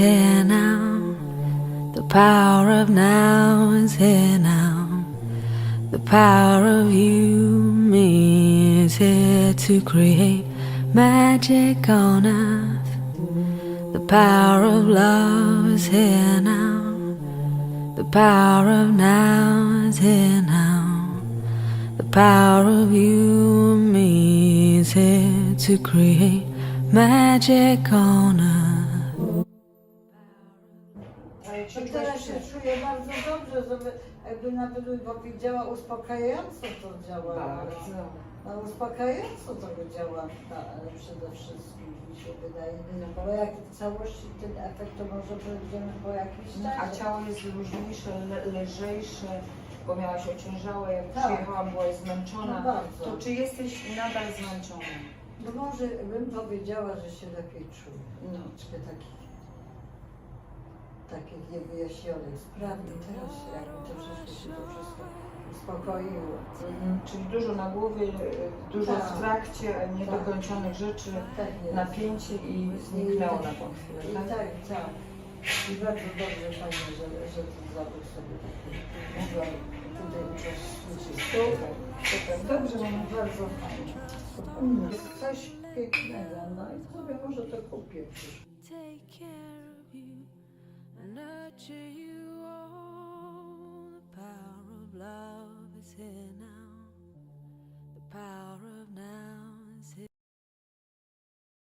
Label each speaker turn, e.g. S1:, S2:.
S1: here now. The power of now is here now. The power of you, me, is here to create magic on earth. The power of love is here now. The power of now is here now. The power of you me is here to create magic on earth.
S2: Ale
S3: I teraz się czuję bardzo dobrze, żeby jakby nawet powiedziała uspokajająco to działa.
S2: Bardzo.
S3: No uspokajająco to działa ta, przede wszystkim mi się wydaje. Bo jak w całości ten efekt to może będziemy po jakimś
S2: A
S3: czasie.
S2: ciało jest luźniejsze, le, lżejsze, bo miałaś ociężałe, jak
S3: Tak.
S2: przyjechałam, byłaś zmęczona.
S3: No bardzo.
S2: To czy jesteś nadal zmęczona?
S3: No może bym powiedziała, że się lepiej czuję.
S2: No.
S3: Troszkę takich, takich niewyjaśnionych spraw i teraz jakby to wszystko się to wszystko uspokoiło.
S2: Mhm. Czyli dużo na głowie, y, dużo
S3: Tak.
S2: w trakcie, niedokończonych rzeczy,
S3: Tak jest.
S2: napięcie i zniknęło na tą chwilę, tak?
S3: tak, tak. I bardzo dobrze Pani, że, że ten zawód sobie taki mogła tutaj uczestniczyć.
S2: Super, super.
S3: Dobrze, mamy bardzo fajnie. Jest coś pięknego, no i sobie może to kupię.
S1: Take care picture you.